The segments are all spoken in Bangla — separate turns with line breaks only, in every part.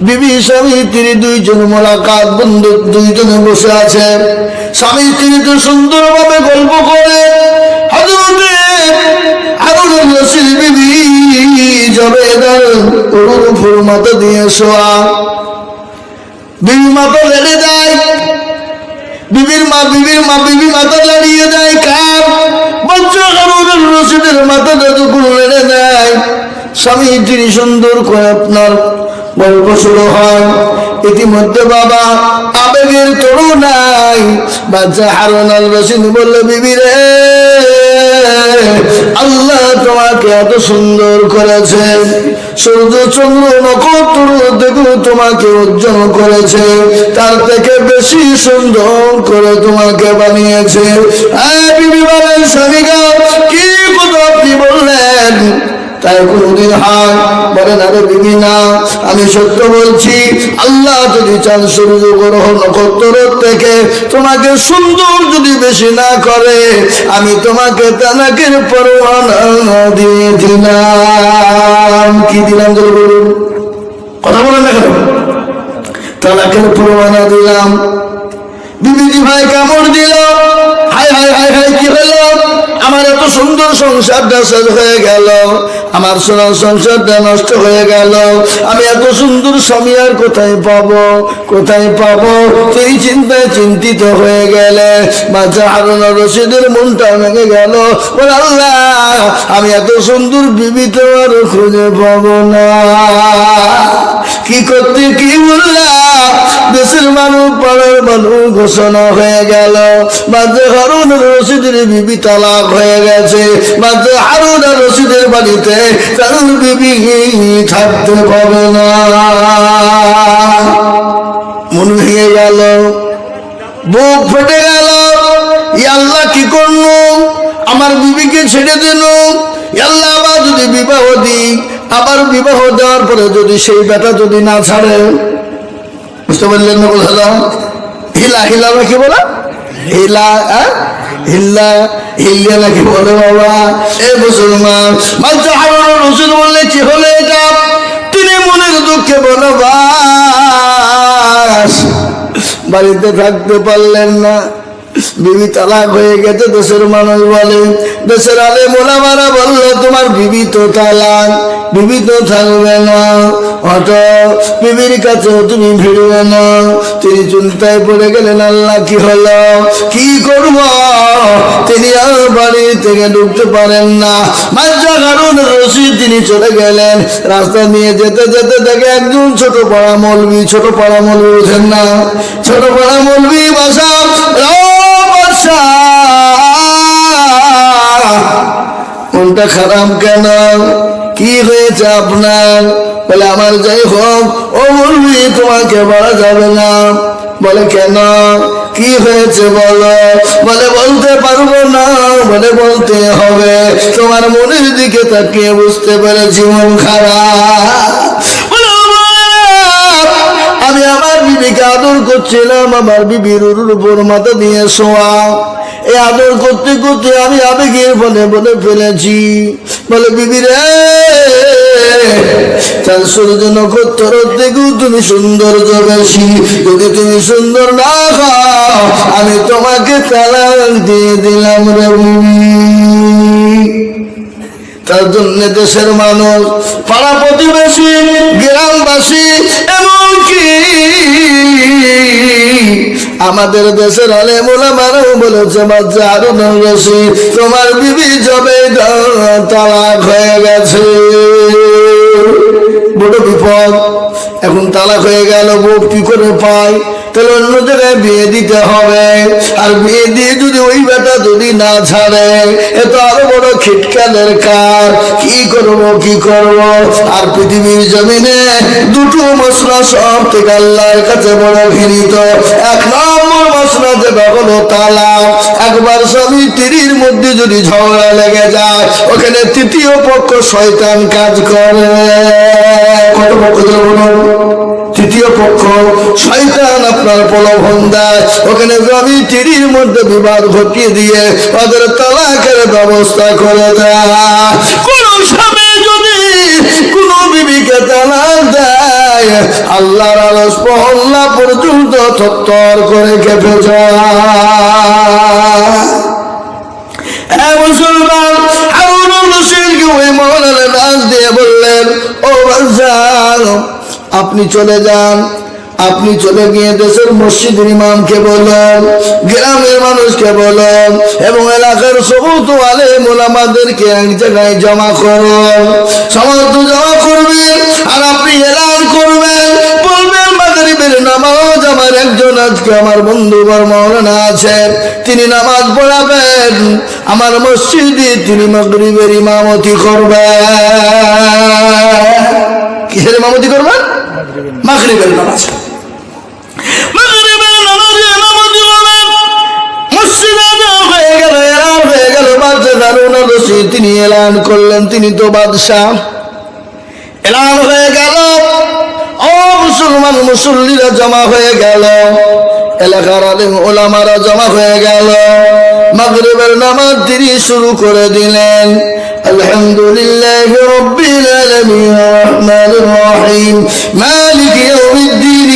বিবি স্বামী তিনি দুইজন মোলাকাত বন্ধু দুইজনে বসে আছে। স্বামী তিনি তো সুন্দরভাবে গল্প করে লেড়ে বিবির মা মা দেয় লেড়ে দেয় স্বামী তিনি সুন্দর করে আপনার গল্প শুরু হয়। ইতিমধ্যে বাবা আবেগের তরু নাই বাচ্চা হারুন আল রশিদ বলল, বিবি রে, আল্লাহ তোমাকে এত সুন্দর করেছে। সূর্য, চন্দ্র, নক্ষত্র দেখো তোমাকে উজ্জ্বল করেছে। তার থেকে বেশি সুন্দর করে তোমাকে বানিয়েছে। বিবি বলেন স্বামীগা কি তাই কোনদিন হয় বলেন আরে বিবি না। আমি সত্য বলছি, আল্লাহ যদি চান সূর্য গ্রহ নক্ষত্র থেকে তোমাকে সুন্দর যদি বেশি না করে, আমি তোমাকে তালাকের পরোয়ানা দিয়ে দিলাম। কি দিলাম যদি বলুন? কথা বলেন না কেন? তালাকের পরোয়ানা দিলাম। বিবিজি ভাই কামড় দিল। হাই হাই হাই হাই কি হলো? সুন্দর সংসারটা শেষ হয়ে গেল। আমার সোনার সংসারটা নষ্ট হয়ে গেল। আমি এত সুন্দর স্বামী আর কোথায় পাবো? কোথায় পাবো? সেই চিন্তায় চিন্তিত হয়ে গেলে বাচ্চা হারুন রশিদের মনটা ভেঙে গেল। বলে, আল্লাহ, আমি এত সুন্দর বিবি তো আর খুঁজে পাবো না। কি করতে, কি বললাম? দেশের মানুষ পাড়ার মানুষ ঘোষণা হয়ে গেল। মাঝে হারুন রশিদের বিবি তালাক হয়ে গেছে। মাঝে হারুন রশিদের বাড়িতে কারণ বিবি থাকতে পাবে না। মন ভেঙে গেল। বুক ফেটে গেল। ই আল্লাহ কি করল আমার বিবিকে ছেড়ে দিল ই আল্লাহ আবার যদি বিবাহ দিই, আবার বিবাহ দেওয়ার পরে যদি সেই বেটা যদি না ছাড়ে বুঝতে পারলেন না বললাম হিলা হিলা নাকি বলা? হিলা হ্যাঁ? হিল্লা হিল্লা নাকি বলে বাবা? এ মুসলমান বাচ্চা হারুন বললে কি হলো এটা? তিনি মনের দুঃখে বলো বাস বাড়িতে থাকতে পারলেন না। বিবি তালাক হয়ে গেছে দেশের মানুষ বলে। দেশের আলে মোলামারা বলল, তোমার বিবি তো তালাক, বিবি তো থাকবে না। অত বিবির কাছে তুমি ভিড়বে না। তিনি চিন্তায় পড়ে গেলেন, আল্লাহ কি হলো? কি করব? তিনি আর বাড়ি থেকে ঢুকতে পারেন না। বাচ্চা কারণ রশি, তিনি চলে গেলেন। রাস্তা নিয়ে যেতে যেতে দেখে একজন ছোট পাড়া মলবি, ছোট পাড়া মলবি বুঝেন না। ছোট পাড়া মলবি বাসা কোনটা খারাপ কেন? কি হয়েছে আপনার? বলে, আমার যাই হোক, ও বলবি, তোমাকে বলা যাবে না। বলে, কেন? কি হয়েছে বলো? বলে, বলতে পারব না। বলে, বলতে হবে। তোমার মনের দিকে তাকিয়ে বুঝতে পেরেছি জীবন খারাপ। আমি আমার বিবিকে আদর করছিলাম, আমার বিবির উপর মাথা দিয়ে শোয়া। এই আদর করতে করতে আমি আবেগের বলে বলে ফেলেছি। বলে, বিবি রে সূর্য নক্ষত্র থেকেও তুমি সৌন্দর্য বেশি যদি তুমি সুন্দর না খাও, আমি তোমাকে তালাক দিয়ে দিলাম রে তার জন্য দেশের মানুষ, পাড়া প্রতিবেশী, গ্রামবাসী এমনকি আমাদের দেশের আলে মোলামারাও বলেছে বাচ্চা আরও বেশি তোমার বিবি জবে তালাক হয়ে গেছে। বড় বিপদ। এখন তালাক হয়ে গেল, বউ কি করে পায়? তাহলে অন্য জায়গায় বিয়ে দিতে হবে। আর বিয়ে দিয়ে যদি ওই বেটা যদি না ছাড়ে, এ তো আরও বড় খিটকালের কার। কি করব কি করব? আর পৃথিবীর জমিনে দুটো মশলা সব থেকে আল্লাহর কাছে বড় ঘৃণিত। এক নম্বর মশলা যেটা হলো তালা, একবার স্বামী তিরির মধ্যে যদি ঝগড়া লেগে যায়, ওখানে তৃতীয় পক্ষ শয়তান কাজ করে। কত পক্ষ তৃতীয় পক্ষ শয়তান আপনার প্রলোভন দেয়। ওখানে জমি তিরির মধ্যে বিবাদ ঘটিয়ে দিয়ে ওদের তালাকের ব্যবস্থা করে দেয়। কোন স্বামী যদি কোন বিবিকে তালাক দেয় আল্লাহর আলস পহল্লা পর্যন্ত থর করে কেঁপে আপনি চলে যান। আপনি চলে গিয়ে দেশের মসজিদের ইমামকে বলেন, গ্রামের মানুষকে বলেন, এবং এলাকার সমস্ত আলে মোলামাদেরকে এক জায়গায় জমা করুন। সমস্ত জমা করবেন, আর আপনি এলান একজন আজকে আমার বন্ধু মৌলানা আছেন, তিনি নামাজ পড়াবেন, আমার মসজিদে তিনি মাগরিবের ইমামতি করবেন। কিসের ইমামতি করবেন? মাগরিবের নামাজ। তিনি এলান করলেন, তিনি তো বাদশাহ। এলান হয়ে গেল। মুসলমান মুসল্লিরা জমা হয়ে গেল। এলাকার আলিম ওলামারা জমা হয়ে গেল। মাগরিবের নামাজ তিনি শুরু করে দিলেন। আলহামদুলিল্লাহ রব্বিল আলামিন রহমানির রহিম। মালিক ইয়াউমিদ্দিন।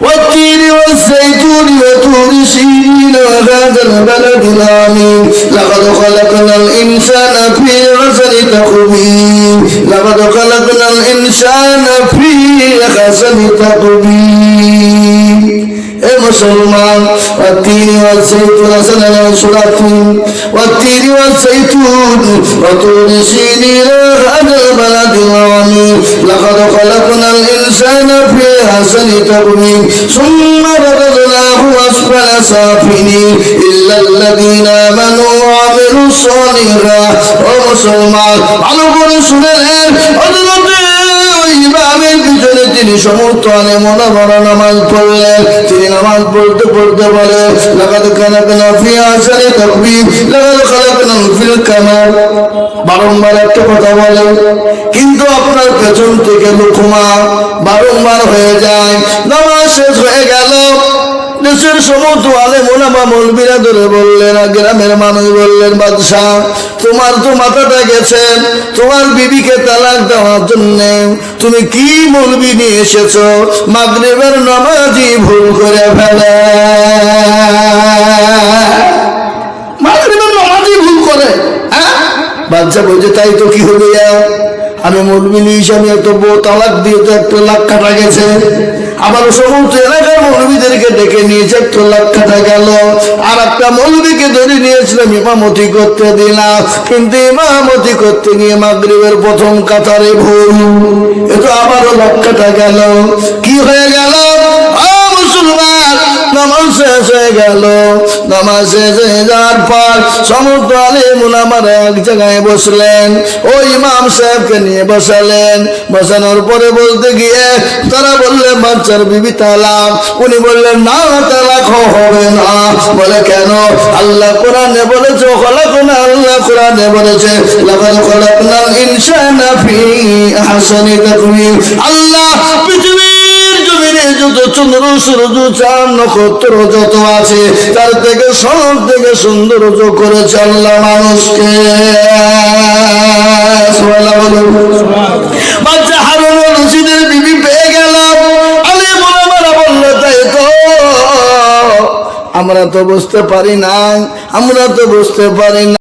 والتين والزيتون وطور سينين وهذا البلد الآمين لقد خلقنا الإنسان في غسل تقويم. لقد خلقنا الإنسان في غسل تقويم. এ মুসলমান والتين والزيتون سنة سورة والتين والزيتون وطور سينين هذا البلد العظيم لقد خلقنا الإنسان في أحسن تقويم ثم رددناه أسفل سافلين إلا الذين آمنوا وعملوا الصالحات ومسلمان ভালো করে শুনেলেন ওই ইমামের পিছনে তিনি সমস্ত মনে বড় নামাজ পড়লেন। তিনি নামাজ পড়তে পড়তে বলে কামার। বারংবার একটা কথা বলে, কিন্তু আপনার পেছন থেকে লুকুমা বারংবার হয়ে যায়। নামাজ শেষ হয়ে গেল দেশের সমস্ত আলে মোলামা মলবিরা ধরে বললেন গ্রামের মানুষ বললেন, বাদশাহ, তোমার তো মাথাটা গেছে, তোমার বিবিকে তালাক দেওয়ার জন্য। তুমি কি মলবি নিয়ে এসেছ? মাগরিবের নামাজি ভুল করে ফেলে। মাগরিবের নামাজি ভুল করে হ্যাঁ? বাচ্চা বলছে, তাই তো কি হবে? আমি মৌলবি আমি এত বউ তালাক দিয়ে তো একটা লাখ কাটা গেছে। আবার সমস্ত এলাকার মৌলবীদেরকে ডেকে নিয়েছে, একটা লক্ষ কাটা গেল। আর একটা মৌলবীকে ধরে নিয়েছিলাম, ইমামতি করতে দিলাম। কিন্তু ইমামতি করতে গিয়ে মাগরীবের প্রথম কাতারে ভুল। এতো আবারও লাখ কাটা গেল। কি হয়ে গেল? মুসলমান, নামাজ শেষ হয়ে গেল। পর সমস্ত এক জায়গায় বসলেন। ওই ইমাম সাহেবকে নিয়ে বসালেন। বসানোর পরে বলতে গিয়ে তারা বললেন বাচ্চার বিবি উনি বললেন, না, তালাক হবে না। বলে, কেন? আল্লাহ কোরআনে বলেছে, খলাকুনা আল্লাহ কোরআনে বলেছে ইনসানা ফি আল্লাহ যত চন্দ্র, সূর্য, চাঁদ, নক্ষত্র যত আছে, তার থেকে সব থেকে সৌন্দর্য করেছে আল্লাহ মানুষকে। বাচ্চা রশিদের বিবি পেয়ে আলে বলল, তাই তো আমরা তো বুঝতে পারি না আমরা তো বুঝতে পারি না।